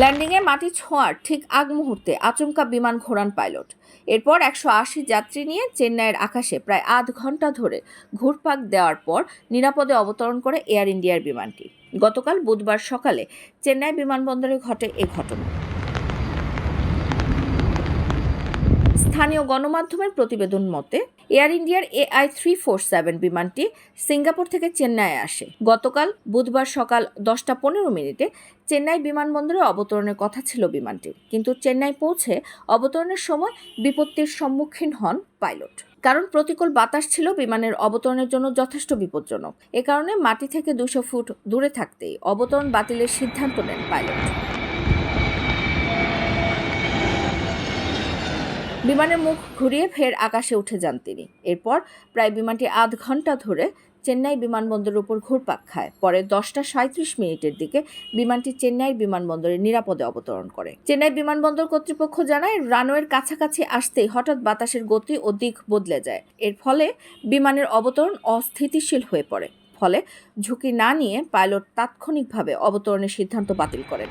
ল্যান্ডিংয়ে মাটি ছোঁয়ার ঠিক আগ মুহূর্তে আচমকা বিমান ঘোরান পাইলট। এরপর একশো আশি যাত্রী নিয়ে চেন্নাইয়ের আকাশে প্রায় আধ ঘণ্টা ধরে ঘুরপাক দেওয়ার পর নিরাপদে অবতরণ করে এয়ার ইন্ডিয়ার বিমানটি। গতকাল বুধবার সকালে চেন্নাই বিমানবন্দরে ঘটে এ ঘটনা। স্থানীয় গণমাধ্যমের প্রতিবেদন মতে, এয়ার ইন্ডিয়ার এআই থ্রি ফোর সেভেন বিমানটি সিঙ্গাপুর থেকে চেন্নাইয়ে আসে। গতকাল বুধবার সকাল দশটা পনেরো মিনিটে চেন্নাই বিমানবন্দরে অবতরণের কথা ছিল বিমানটির। কিন্তু চেন্নাই পৌঁছে অবতরণের সময় বিপত্তির সম্মুখীন হন পাইলট। কারণ প্রতিকূল বাতাস ছিল, বিমানের অবতরণের জন্য যথেষ্ট বিপজ্জনক। এ কারণে মাটি থেকে দুশো ফুট দূরে থাকতেই অবতরণ বাতিলের সিদ্ধান্ত নেন পাইলট। বিমানের মুখ ঘুরিয়ে ফের আকাশে উঠে যান তিনি। এরপর প্রায় বিমানটি আধ ঘণ্টা ধরে চেন্নাই বিমানবন্দরের উপর ঘুরপাক খায়। পরে দশটা সাঁত্রিশ মিনিটের দিকে বিমানটি চেন্নাইয়ের বিমানবন্দরে নিরাপদে অবতরণ করে। চেন্নাই বিমানবন্দর কর্তৃপক্ষ জানায়, রানওয়ের কাছাকাছি আসতেই হঠাৎ বাতাসের গতি ও দিক বদলে যায়। এর ফলে বিমানের অবতরণ অস্থিতিশীল হয়ে পড়ে। ফলে ঝুঁকি না নিয়ে পাইলট তাৎক্ষণিকভাবে অবতরণের সিদ্ধান্ত বাতিল করেন।